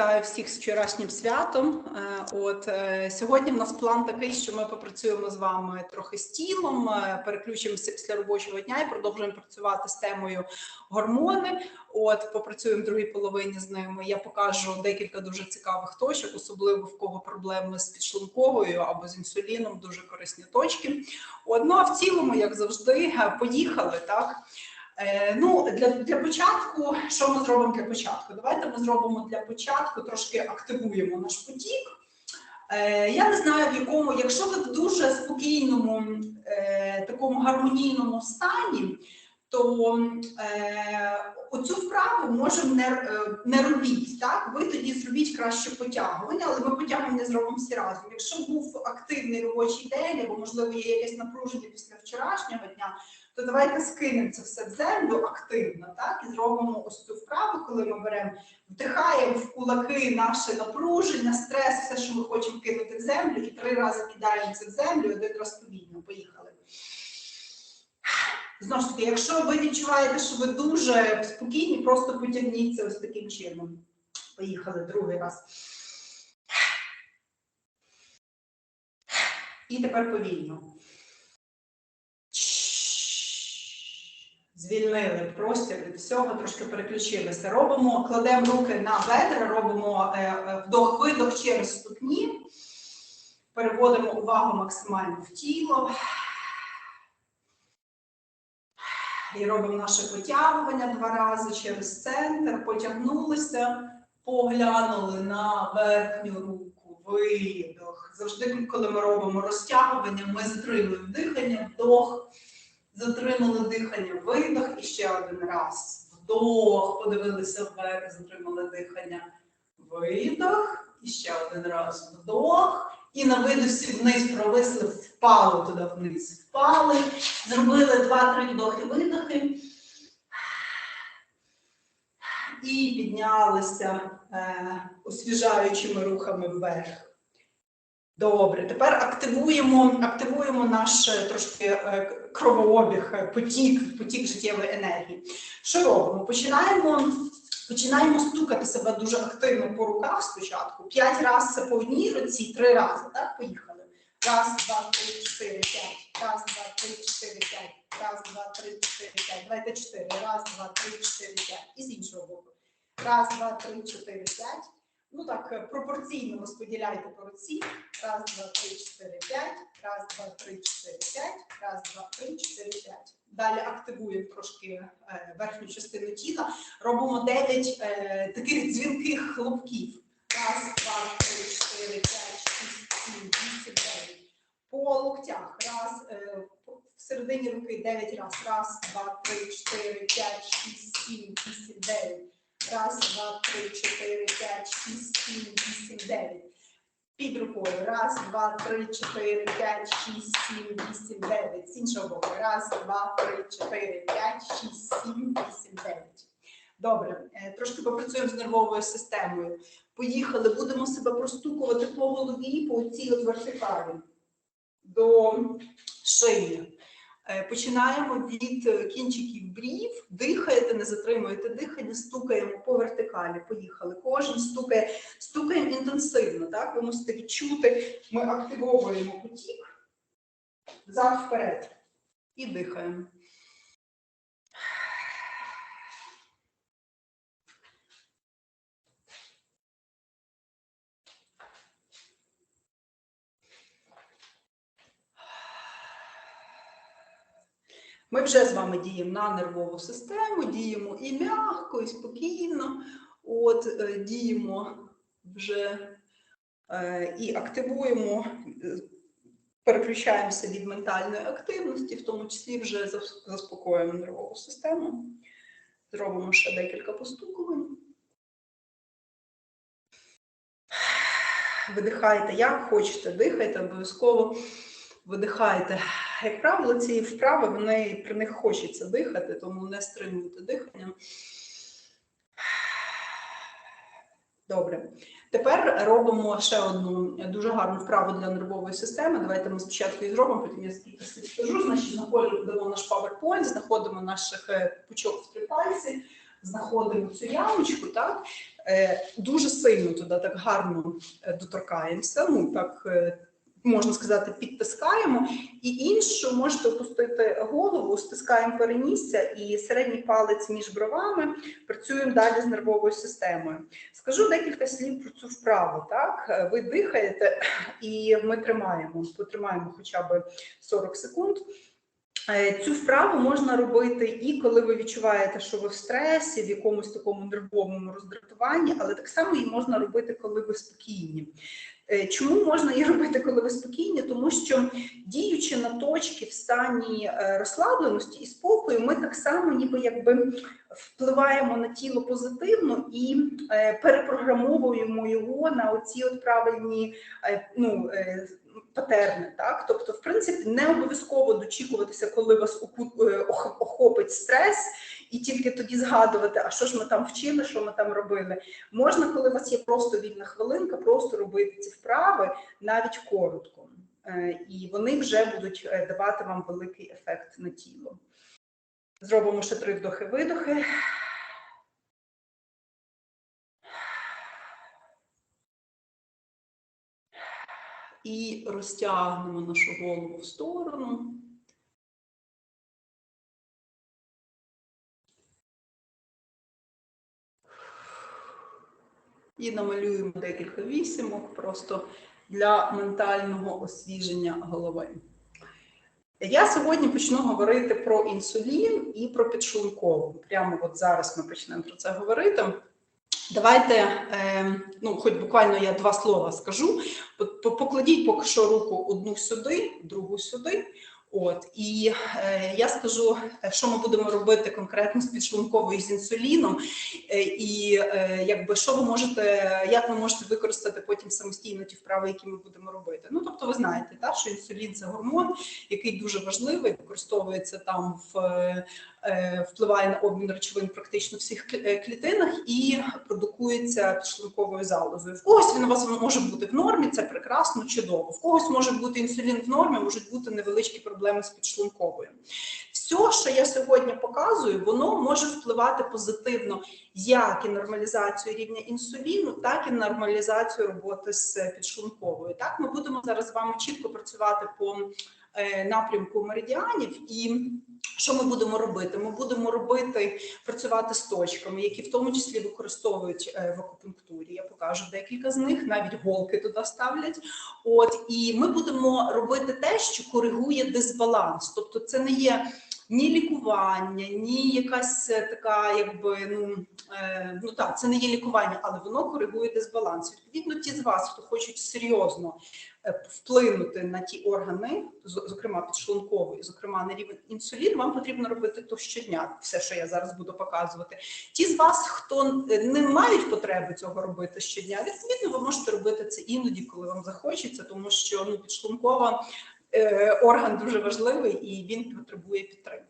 Вітаю всіх з вчорашнім святом. Е, От е, сьогодні в нас план такий, що ми попрацюємо з вами трохи з тілом, е, переключимося після робочого дня і продовжуємо працювати з темою гормони. От попрацюємо в другій половині з ними. Я покажу декілька дуже цікавих точок, особливо в кого проблеми з підшлунковою або з інсуліном, дуже корисні точки. От, ну а в цілому, як завжди, поїхали так. Е, Ну, для, для початку, що ми зробимо для початку? Давайте ми зробимо для початку, трошки активуємо наш потік. Е, Я не знаю, в якому, якщо ви в дуже спокійному, е, такому гармонійному стані, то оцю вправу можемо не, е, не робіть. Так? Ви тоді зробіть краще потягування, але ми потягування зробимо всі разом. Якщо був активний робочий день, або можливо є якесь напруження після вчорашнього дня, то давайте скинемо це все в землю активно, так і зробимо ось цю вправу, коли ми беремо, вдихаємо в кулаки наше напруження, стрес, все, що ми хочемо кинути в землю, і три рази кидаємо це в землю, один раз повільно. Поїхали. Знову ж таки, якщо ви відчуваєте, що ви дуже спокійні, просто потягніться ось таким чином. Поїхали другий раз. І тепер повільно. Звільнили простір від всього, трошки переключилися. Робимо, кладемо руки на бедра, робимо е, е, вдох-видох через ступні, переводимо увагу максимально в тіло. І робимо наше потягування два рази через центр, потягнулися, поглянули на верхню руку, видох. Завжди, коли ми робимо розтягування, ми затримуємо дихання, вдох. Затримали дихання, видох і ще один раз. Вдох, подивилися вверх, затримали дихання, видох, і ще один раз вдох. І на видосі вниз провисли, впали туди вниз. Впали, зробили два-три вдохи, видохи. І піднялися е, освіжаючими рухами вверх. Добре, тепер активуємо, активуємо наш е, трошки е, кровообіг, е, потік, потік життєвої енергії. Що робимо? Починаємо, починаємо стукати себе дуже активно по руках спочатку. П'ять разів по одній руці, три рази. Так, поїхали. Раз, два, три, чотири, п'ять. Раз, два, три, чотири, п'ять. Раз, два, три, чотири, п'ять. Давайте чотири. Раз, два, три, чотири, п'ять. І з іншого боку. Раз, два, три, чотири, п'ять. Ну так, е, пропорційно розподіляйте по руці. Раз, два, три, чотири, п'ять. Раз, два, три, чотири, п'ять. Раз, два, три, чотири, п'ять. Далі активуємо трошки е, верхню частину тіла. Робимо 9 е, таких дзвінких хлопків. Раз, два, три, чотири, п'ять, шість, сім, вісім, дев'ять. По локтях. Раз, по- всередині руки 9 раз. Раз, два, три, чотири, п'ять, шість, сім, вісім, дев'ять. Раз, два, три, чотири, п'ять, шість, сім, вісім, дев'ять. Під рукою. Раз, два, три, чотири, п'ять, шість, сім, вісім, дев'ять. З іншого боку. Раз, два, три, чотири, п'ять, шість, сім, вісім, дев'ять. Добре, Е, трошки попрацюємо з нервовою системою. Поїхали, будемо себе простукувати по голові, по цій вертикалі до шиї. Е, Починаємо від е, кінчиків брів, дихаєте, не затримуєте дихання, стукаємо по вертикалі. Поїхали. Кожен стукає, стукаємо інтенсивно. Так? Ви мусите відчути, ми активовуємо потік зад вперед і дихаємо. Ми вже з вами діємо на нервову систему, діємо і м'яко, і спокійно. От е, діємо вже е, і активуємо, е, переключаємося від ментальної активності, в тому числі вже заспокоюємо нервову систему. Зробимо ще декілька постукувань. Видихайте, як хочете, дихайте, обов'язково видихайте. Як правило, ці вправи вони при них хочеться дихати, тому не стримуйте дихання. Добре. Тепер робимо ще одну дуже гарну вправу для нервової системи. Давайте ми спочатку її зробимо, потім я скажу. Значить, знаходимо наш PowerPoint, знаходимо наших е, пучок в три пальці, знаходимо цю ямочку, так? е, дуже сильно туди так гарно е, доторкаємося. Ну так можна сказати, підтискаємо, і іншу можете опустити голову, стискаємо перенісся і середній палець між бровами. Працюємо далі з нервовою системою. Скажу декілька слів про цю вправу. Так, ви дихаєте, і ми тримаємо, потримаємо хоча б 40 секунд. Е, Цю вправу можна робити і коли ви відчуваєте, що ви в стресі, в якомусь такому нервовому роздратуванні, але так само її можна робити, коли ви спокійні. Е, Чому можна її робити, коли ви спокійні? Тому що діючи на точки в стані е, розслабленості і спокою, ми так само, ніби якби впливаємо на тіло позитивно і е, перепрограмовуємо його на оці от правильні ну, патерни. Так? Тобто, в принципі, не обов'язково дочікуватися, коли вас охопить стрес, і тільки тоді згадувати, а що ж ми там вчили, що ми там робили. Можна, коли у вас є просто вільна хвилинка, просто робити ці вправи навіть коротко. Е, І вони вже будуть е, давати вам великий ефект на тіло. Зробимо ще три вдохи-видохи. І розтягнемо нашу голову в сторону. І намалюємо декілька вісімок просто для ментального освіження голови. Я сьогодні почну говорити про інсулін і про підшлункову. Прямо от зараз ми почнемо про це говорити. Давайте, е, ну, хоч буквально я два слова скажу. Покладіть поки що руку одну сюди, другу сюди. От і е, я скажу, е, що ми будемо робити конкретно з підшлунковою з інсуліном, е, і е, якби що ви можете, як ви можете використати потім самостійно ті вправи, які ми будемо робити. Ну тобто, ви знаєте, так, що інсулін це гормон, який дуже важливий, використовується там в е, впливає на обмін речовин практично всіх е, клітинах і продукується підшлунковою залозою. В когось він у вас може бути в нормі, це прекрасно, чудово. В когось може бути інсулін в нормі, можуть бути невеличкі проблеми з підшлунковою. Все, що я сьогодні показую, воно може впливати позитивно як і нормалізацію рівня інсуліну, так і нормалізацію роботи з підшлунковою. Так, ми будемо зараз з вами чітко працювати по напрямку меридіанів і що ми будемо робити? Ми будемо робити працювати з точками, які в тому числі використовують е, в акупунктурі. Я покажу декілька з них, навіть голки туди ставлять. От і ми будемо робити те, що коригує дисбаланс. Тобто, це не є ні лікування, ні якась е, така, якби ну, е, ну так, це не є лікування, але воно коригує дисбаланс. Відповідно, ті з вас, хто хочуть серйозно е, вплинути на ті органи, зокрема підшлунковий, зокрема на рівень інсуліну, вам потрібно робити то щодня, все, що я зараз буду показувати. Ті з вас, хто е, не мають потреби цього робити щодня, відповідно, ви можете робити це іноді, коли вам захочеться, тому що ну, підшлункова орган дуже важливий і він потребує підтримки.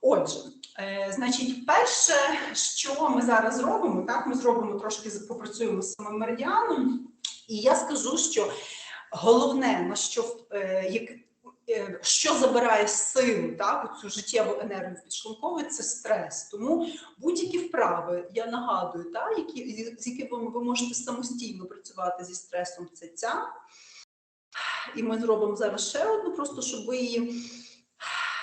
Отже, е, значить, перше, що ми зараз зробимо, так ми зробимо трошки попрацюємо з самим меридіаном, і я скажу, що головне на що е, як, е, що забирає силу, так, цю життєву енергію підшлункової, це стрес. Тому будь-які вправи, я нагадую, так, які, з якими ви можете самостійно працювати зі стресом, це ця. І ми зробимо зараз ще одну, просто щоб ви її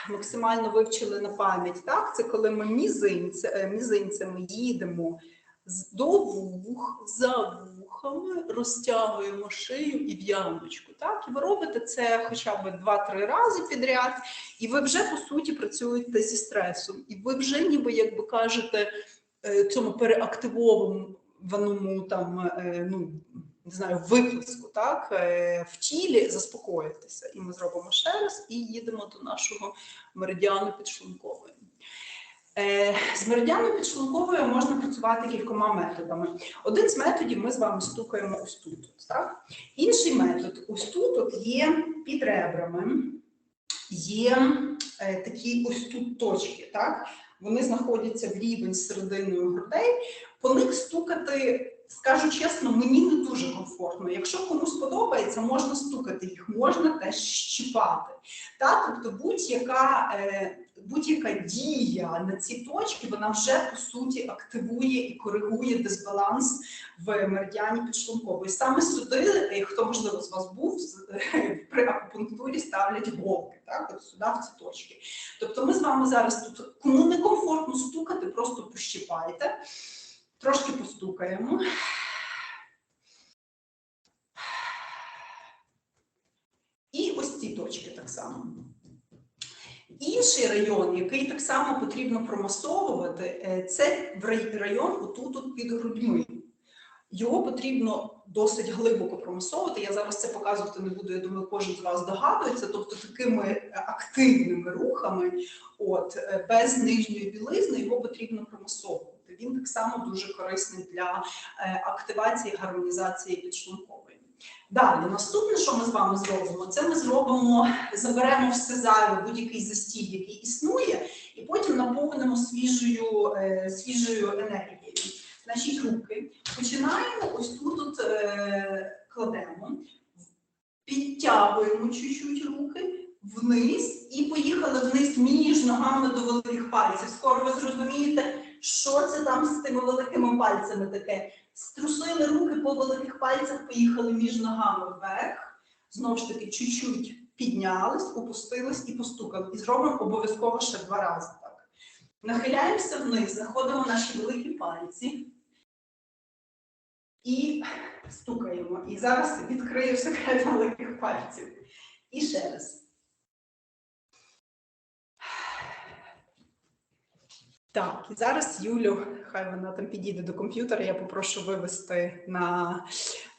максимально вивчили на пам'ять. Так, це коли ми мізинця, е, мізинцями їдемо до вух, за вухами, розтягуємо шию і в ямочку. Так, і ви робите це хоча б 2-3 рази підряд, і ви вже по суті працюєте зі стресом. І ви вже ніби якби кажете е, цьому переактивованому там е, ну не знаю, виплеску, так е, в тілі заспокоїтися. І ми зробимо ще раз і їдемо до нашого меридіану підшлункової. Е, З меридіаном підшлунковою можна працювати кількома методами. Один з методів ми з вами стукаємо ось тут. Так? Інший метод ось тут от є під ребрами, є е, такі ось тут точки. Так? Вони знаходяться в рівень з серединою грудей. По них стукати, скажу чесно, мені не дуже комфортно. Якщо комусь подобається, можна стукати їх, можна теж щіпати. Так? Тобто будь-яка е, будь-яка дія на ці точки, вона вже по суті активує і коригує дисбаланс в меридіані підшлункової. Саме сюди, е, хто можливо з вас був при акупунктурі, ставлять голки, так, от сюди в ці точки. Тобто ми з вами зараз тут кому не комфортно стукати, просто пощипайте, трошки постукаємо. І ось ці точки так само. Інший район, який так само потрібно промасовувати, е, це район отут от під грудьми. Його потрібно досить глибоко промасовувати. Я зараз це показувати не буду. Я думаю, кожен з вас догадується. Тобто такими активними рухами, от е, без нижньої білизни, його потрібно промасовувати. Він так само дуже корисний для е, активації гармонізації підшлункової. Далі, наступне, що ми з вами зробимо, це ми зробимо, заберемо все зайве, будь-який застій, який існує, і потім наповнимо свіжою, е, свіжою енергією. Значить, руки починаємо ось тут от, е, кладемо, підтягуємо чуть-чуть руки вниз і поїхали вниз між ногами до великих пальців. Скоро ви зрозумієте, що це там з тими великими пальцями таке. Струсили руки по великих пальцях, поїхали між ногами вверх. Знову ж таки, чуть-чуть піднялись, опустились і постукали. І зробимо обов'язково ще два рази так. Нахиляємося вниз, знаходимо наші великі пальці і стукаємо. І зараз відкрию секрет великих пальців. І ще раз. Так, і зараз Юлю, хай вона там підійде до комп'ютера, я попрошу вивести на,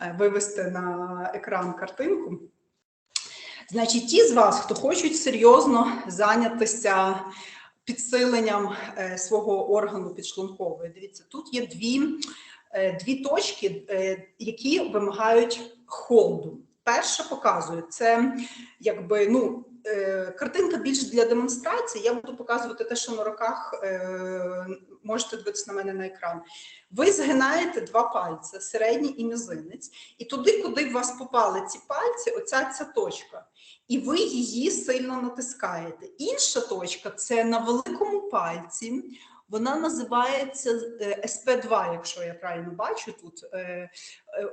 е, вивести на екран картинку. Значить, ті з вас, хто хочуть серйозно зайнятися підсиленням е, свого органу підшлункової, дивіться, тут є дві, е, дві точки, які вимагають холду. Перша показує це якби ну картинка більш для демонстрації. Я буду показувати те, що на руках е, можете дивитися на мене на екран. Ви згинаєте два пальці, середній і мізинець, і туди, куди в вас попали ці пальці, оця ця точка. І ви її сильно натискаєте. Інша точка це на великому пальці. Вона називається е, СП2, якщо я правильно бачу тут. Е, е,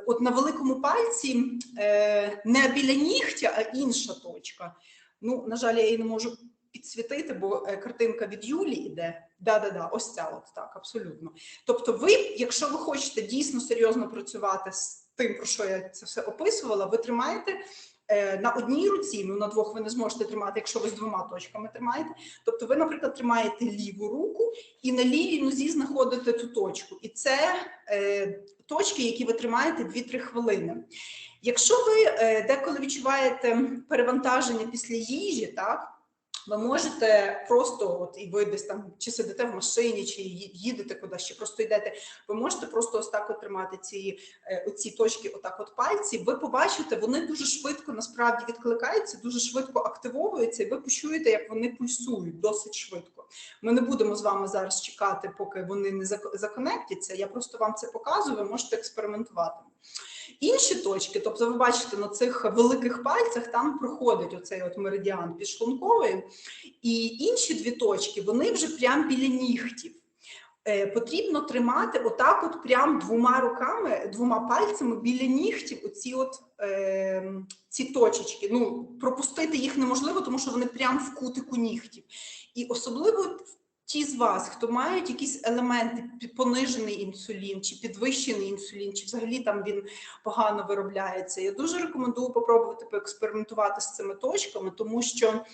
От на великому пальці е, не біля нігтя, а інша точка. Ну, на жаль, я її не можу підсвітити, бо е, картинка від Юлі йде. Да-да-да, ось ця от так, абсолютно. Тобто, ви, якщо ви хочете дійсно серйозно працювати з тим, про що я це все описувала, ви тримаєте на одній руці, ну на двох ви не зможете тримати, якщо ви з двома точками тримаєте. Тобто, ви, наприклад, тримаєте ліву руку і на лівій нозі знаходите ту точку. І це е, точки, які ви тримаєте 2-3 хвилини. Якщо ви е, деколи відчуваєте перевантаження після їжі, так ви можете просто, от і ви десь там чи сидите в машині, чи їдете кудись, чи просто йдете. Ви можете просто ось так от тримати ці е, оці точки, отак, от пальці. Ви побачите, вони дуже швидко насправді відкликаються, дуже швидко активовуються, і ви почуєте, як вони пульсують досить швидко. Ми не будемо з вами зараз чекати, поки вони не зак- законектяться. Я просто вам це показую. Ви можете експериментувати. Інші точки, тобто, ви бачите на цих великих пальцях, там проходить оцей от меридіан підшлунковий, і інші дві точки вони вже прямо біля нігтів. Е, потрібно тримати отак, от прям двома руками, двома пальцями біля нігтів. Оці от е, ці точечки. Ну пропустити їх неможливо, тому що вони прямо в кутику нігтів. І особливо ті з вас, хто мають якісь елементи понижений інсулін, чи підвищений інсулін, чи взагалі там він погано виробляється. Я дуже рекомендую попробувати поекспериментувати з цими точками, тому що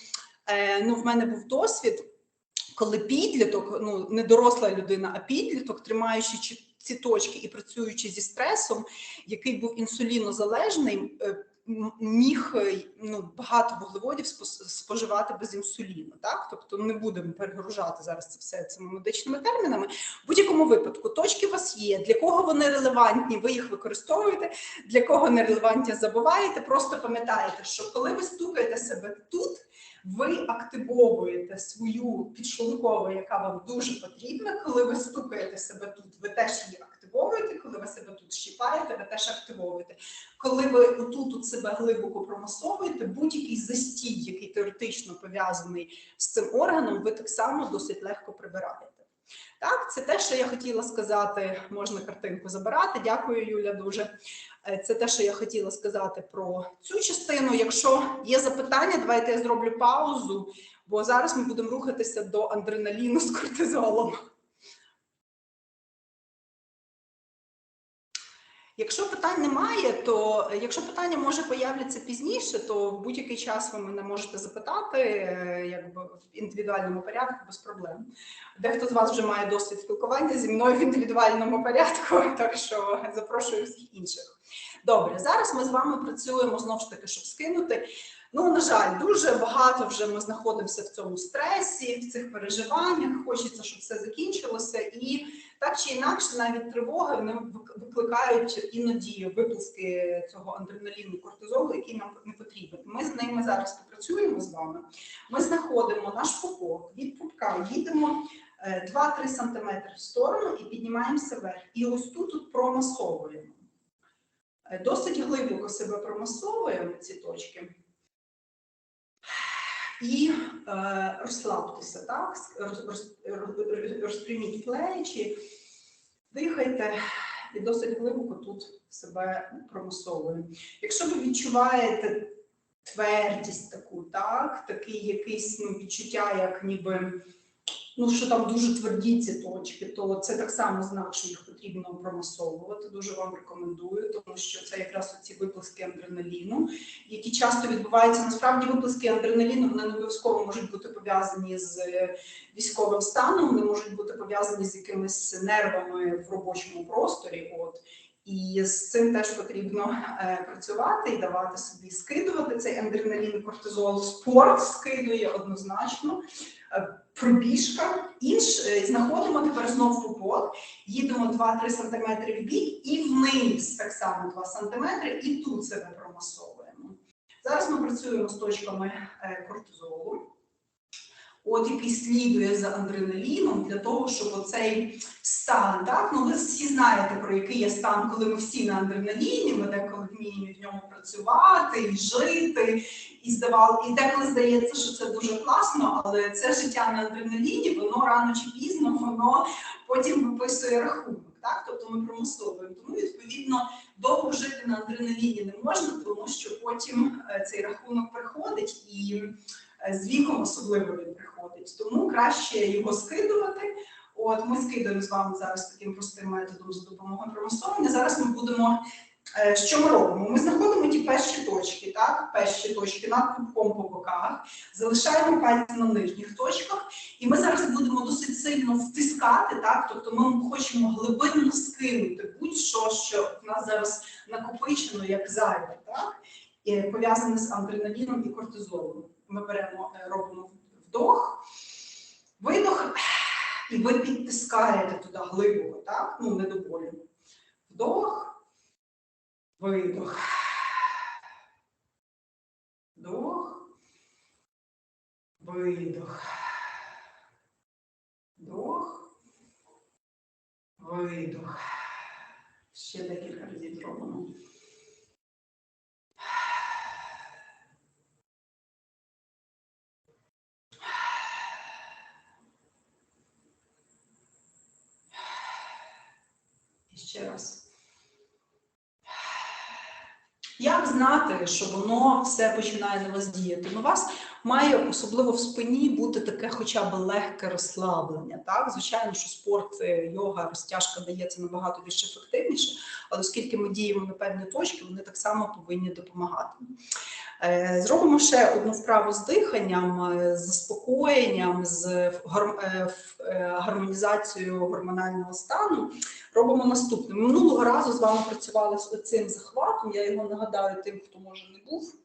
е, ну, в мене був досвід, коли підліток, ну не доросла людина, а підліток, тримаючи ці точки і працюючи зі стресом, який був інсулінозалежний, е, міг е, ну, багато вуглеводів споживати без інсуліну. Так? Тобто не будемо перегружати зараз це все цими медичними термінами. В будь-якому випадку точки у вас є. Для кого вони релевантні, ви їх використовуєте. Для кого не релевантні, забуваєте. Просто пам'ятаєте, що коли ви стукаєте себе тут, ви активовуєте свою підшлункову, яка вам дуже потрібна. Коли ви стукаєте себе тут, ви теж її активовуєте. Коли ви себе тут щіпаєте, ви теж активовуєте. Коли ви отут от себе глибоко промасовуєте, будь-який застій, який теоретично пов'язаний з цим органом, ви так само досить легко прибираєте. Так, це те, що я хотіла сказати. Можна картинку забирати. Дякую, Юля, дуже. Е, Це те, що я хотіла сказати про цю частину. Якщо є запитання, давайте я зроблю паузу, бо зараз ми будемо рухатися до адреналіну з кортизолом. Якщо питань немає, то е, якщо питання може появляться пізніше, то в будь-який час ви мене можете запитати, е, якби в індивідуальному порядку без проблем. Дехто з вас вже має досвід спілкування зі мною в індивідуальному порядку, так що запрошую всіх інших. Добре, зараз ми з вами працюємо знову ж таки, щоб скинути. Ну, на жаль, дуже багато вже ми знаходимося в цьому стресі, в цих переживаннях. Хочеться, щоб все закінчилося, і так чи інакше, навіть тривоги вони викликають іноді виплески цього адреналіну, кортизолу, який нам не потрібен. Ми з ними зараз попрацюємо з вами. Ми знаходимо наш пупок від пупка, їдемо е, 2-3 см в сторону і піднімаємося вверх. І ось тут промасовуємо. Е, Досить глибоко себе промасовуємо ці точки. І е, розслабтеся, так? Роз, роз, роз- розпряміть плечі, дихайте і досить глибоко тут себе промасовуємо. Якщо ви відчуваєте твердість таку, так, такий якийсь ну, відчуття, як ніби ну, що там дуже тверді ці точки, то це так само знак, що їх потрібно промасовувати. Дуже вам рекомендую, тому що це якраз ці виплески адреналіну, які часто відбуваються. Насправді виплески адреналіну вони не обов'язково можуть бути пов'язані з е, військовим станом, вони можуть бути пов'язані з якимись нервами в робочому просторі. От. І з цим теж потрібно е, працювати і давати собі скидувати цей адреналін, кортизол. Спорт скидує однозначно. Е, Пробіжка, інш е, знаходимо тепер знов пупок, їдемо 2-3 см в бік і вниз так само 2 см, і тут себе промасовуємо. Зараз ми працюємо з точками е, кортизолу, от який слідує за адреналіном для того, щоб оцей стан, так, ну ви всі знаєте, про який є стан, коли ми всі на адреналіні, ми деколи вміємо в ньому працювати і жити, і здавали, і деколи здається, що це дуже класно, але це життя на адреналіні, воно рано чи пізно, воно потім виписує рахунок. Так, тобто ми промисловуємо. Тому відповідно довго жити на адреналіні не можна, тому що потім е, цей рахунок приходить і е, з віком особливо він приходить. Тому краще його скидувати. От ми скидаємо з вами зараз таким простим методом за допомогою промисловування. Зараз ми будемо. Е, Що ми робимо? Ми знаходимо ті перші точки, так, перші точки над пупком по боках, залишаємо пальці на нижніх точках, і ми зараз будемо досить сильно втискати, так, тобто ми хочемо глибинно скинути будь-що, що в нас зараз накопичено як зайве, так, пов'язане з адреналіном і кортизолом. Ми беремо, е, робимо вдох, видох, і ви підтискаєте туди глибоко, так? Ну, не до болю. Вдох, видох. Вдох, видох. Вдох, видох. Ще декілька разів зробимо. І ще раз. Як знати, що воно все починає на вас діяти? Ну, у вас має особливо в спині бути таке хоча б легке розслаблення. Так, звичайно, що спорт, е, йога, розтяжка дається набагато більш ефективніше, але оскільки ми діємо на певні точки, вони так само повинні допомагати. Е, Зробимо ще одну вправу з диханням, е, з заспокоєнням, з е, гармонізацією гормонального стану. Робимо наступне. Минулого разу з вами працювали з цим захватом. Я його нагадаю тим, хто може не був.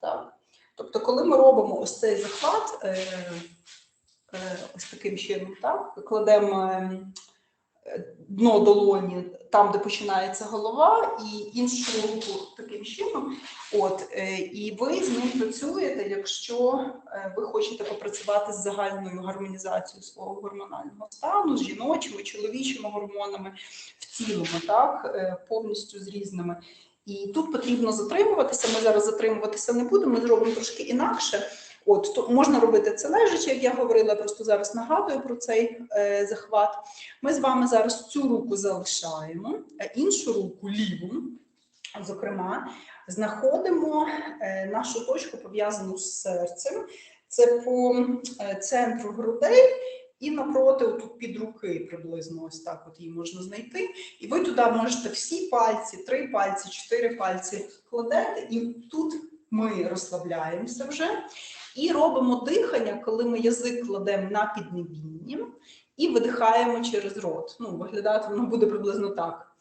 Так. Тобто, коли ми робимо ось цей захват, ось таким чином, так, кладемо е, е, дно долоні, там, де починається голова, і іншу руку таким чином. От, е, і ви з ним працюєте, якщо е, ви хочете попрацювати з загальною гармонізацією свого гормонального стану, з жіночими, чоловічими гормонами в цілому, так, е, повністю з різними. І тут потрібно затримуватися. Ми зараз затримуватися не будемо, ми зробимо трошки інакше. От то можна робити це лежачи, як я говорила, просто зараз нагадую про цей е, захват. Ми з вами зараз цю руку залишаємо, а іншу руку ліву, зокрема, знаходимо е, нашу точку пов'язану з серцем. Це по е, центру грудей і напроти отут під руки приблизно ось так от її можна знайти. І ви туди можете всі пальці, три пальці, чотири пальці кладете, і тут ми розслабляємося вже. І робимо дихання, коли ми язик кладемо на піднебіння і видихаємо через рот. Ну, виглядати воно буде приблизно так.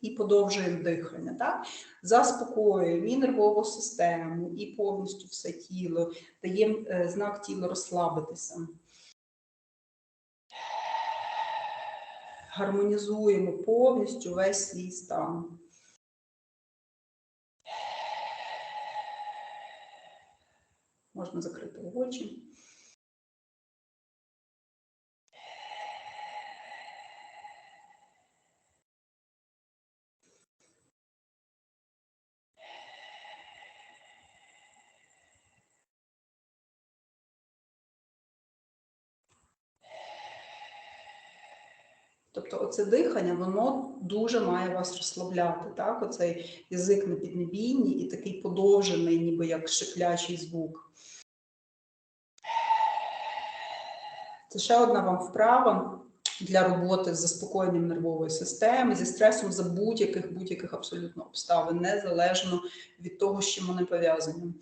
І подовжуємо дихання, так? Заспокоюємо і нервову систему, і повністю все тіло, даємо е, знак тілу розслабитися. Гармонізуємо повністю весь свій стан. Можна закрити очі. Тобто оце дихання, воно дуже має вас розслабляти. Так? Оцей язик на піднебінні і такий подовжений, ніби як шиплячий звук. Це ще одна вам вправа для роботи з заспокоєнням нервової системи, зі стресом за будь-яких будь-яких абсолютно обставин, незалежно від того, з чим вони пов'язані.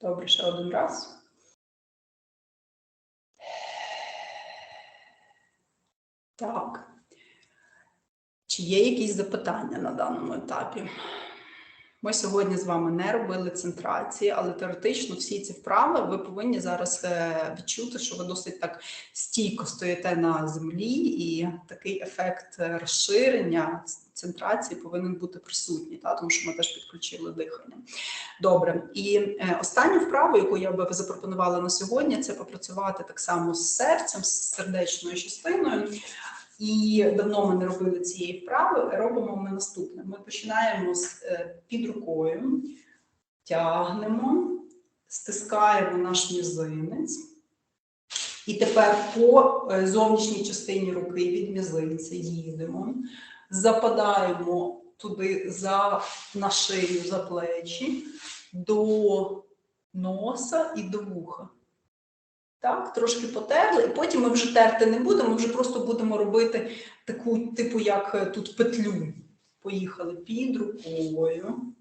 Добре, ще один раз. Так. Чи є якісь запитання на даному етапі? Ми сьогодні з вами не робили центрації, але теоретично всі ці вправи ви повинні зараз е, відчути, що ви досить так стійко стоїте на землі, і такий ефект е, розширення центрації повинен бути присутній, та, тому що ми теж підключили дихання. Добре, і е, останню вправу, яку я би запропонувала на сьогодні, це попрацювати так само з серцем, з сердечною частиною. І давно ми не робили цієї вправи. Робимо ми наступне. Ми починаємо з е, під рукою, тягнемо, стискаємо наш мізинець. І тепер по е, зовнішній частині руки від мізинця їдемо, западаємо туди за на шию, за плечі, до носа і до вуха. Так, трошки потерли, і потім ми вже терти не будемо, ми вже просто будемо робити таку, типу, як е, тут петлю. Поїхали під рукою,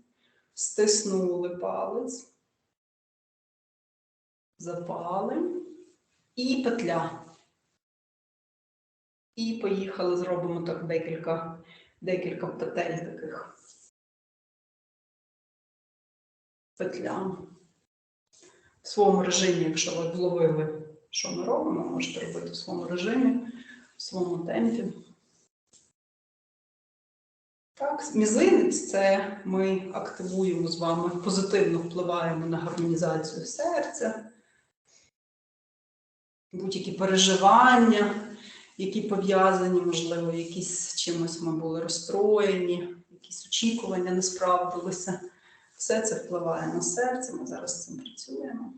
стиснули палець, запали і петля. І поїхали, зробимо так декілька, декілька петель таких. Петля в своєму режимі, якщо ви вловили, що ми робимо, можете робити в своєму режимі, в своєму темпі. Так, мізинець це ми активуємо з вами, позитивно впливаємо на гармонізацію серця, будь-які переживання, які пов'язані, можливо, якісь чимось ми були розстроєні, якісь очікування не справдилися. Все це впливає на серце, ми зараз з цим працюємо.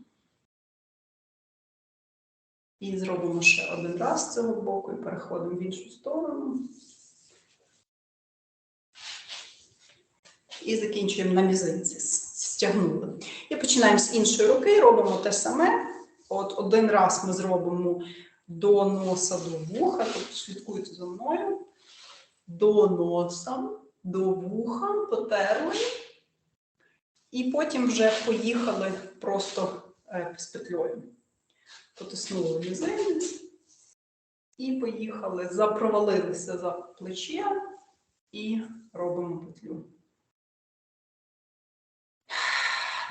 І зробимо ще один раз з цього боку і переходимо в іншу сторону. І закінчуємо на мізинці. Стягнули. І починаємо з іншої руки, робимо те саме. От один раз ми зробимо до носа, до вуха, тобто слідкуйте за мною. До носа, до вуха, потерли. І потім вже поїхали просто е, з петлею. Потиснули мізинець і поїхали, запровалилися за плечем і робимо петлю.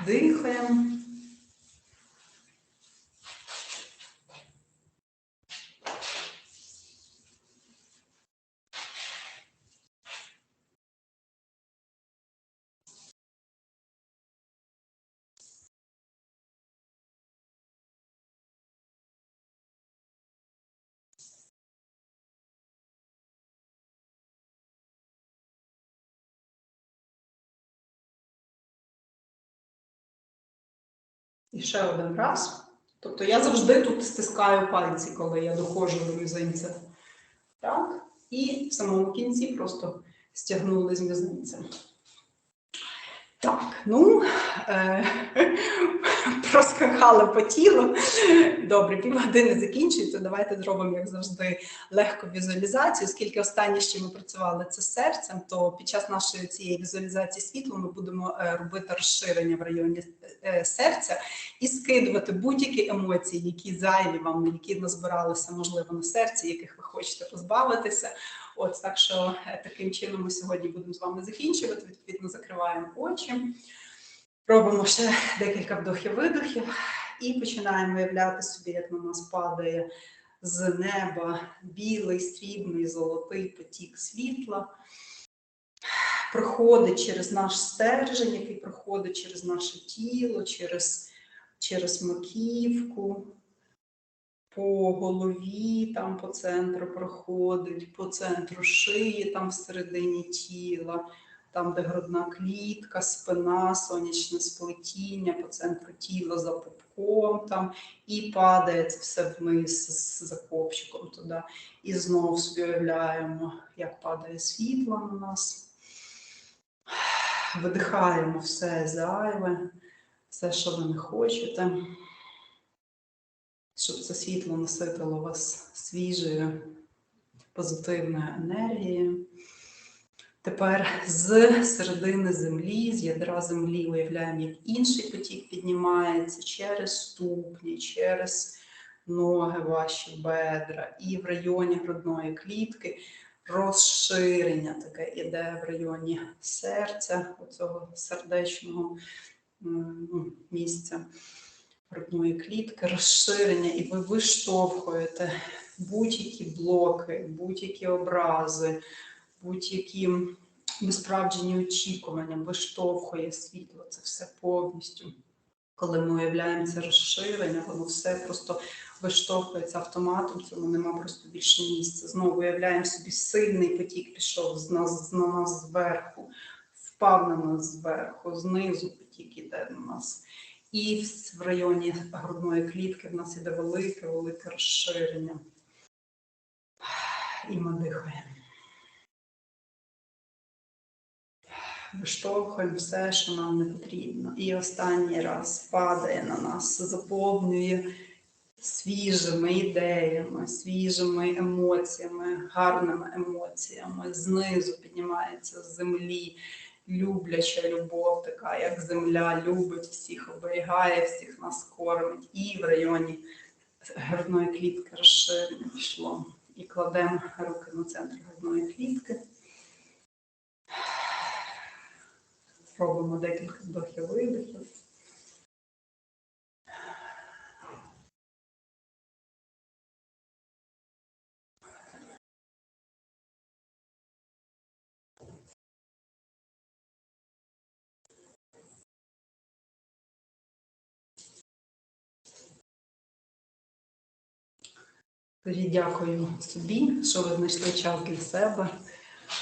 Дихаємо. І ще один раз. Тобто я завжди тут стискаю пальці, коли я доходжу до мізинця. Так. І в самому кінці просто стягнули з мізинцем. Так, ну е- проскакали по тілу. Добре, півгодини закінчується. Давайте зробимо, як завжди, легку візуалізацію. Оскільки останнє, що ми працювали, це серцем, то під час нашої цієї візуалізації світла ми будемо е, робити розширення в районі е, серця і скидувати будь-які емоції, які зайві вам, які назбиралися, можливо, на серці, яких ви хочете позбавитися. От так що е, таким чином ми сьогодні будемо з вами закінчувати. Відповідно, закриваємо очі, робимо ще декілька вдохів-видохів і починаємо уявляти собі, як на нас падає з неба білий, срібний, золотий потік світла. Проходить через наш стержень, який проходить через наше тіло, через, через маківку, по голові, там по центру проходить, по центру шиї, там всередині тіла, там, де грудна клітка, спина, сонячне сплетіння, по центру тіла за пупком там, і падає це все вниз за копчиком туди. І знову собі уявляємо, як падає світло на нас. Видихаємо все зайве, все, що ви не хочете щоб це світло наситило вас свіжою позитивною енергією. Тепер з середини землі, з ядра землі уявляємо, як інший потік піднімається через ступні, через ноги, ваші бедра, і в районі грудної клітки розширення таке іде в районі серця, оцього сердечного ну, місця грудної клітки, розширення, і ви виштовхуєте будь-які блоки, будь-які образи, будь-які несправджені очікування, виштовхує світло, це все повністю. Коли ми уявляємо це розширення, воно все просто виштовхується автоматом, цьому нема просто більше місця. Знову уявляємо собі сильний потік пішов з нас, на нас зверху, впав на нас зверху, знизу потік іде на нас. І в- районі грудної клітки в нас іде велике, велике розширення. І ми дихаємо. Виштовхуємо все, що нам не потрібно. І останній раз падає на нас, заповнює свіжими ідеями, свіжими емоціями, гарними емоціями. Знизу піднімається з землі любляча любов, така як земля любить всіх, оберігає всіх нас кормить. І в районі грудної клітки розширення пішло. І кладемо руки на центр грудної клітки. Робимо декілька вдохів Тоді дякую собі, що ви знайшли час для себе,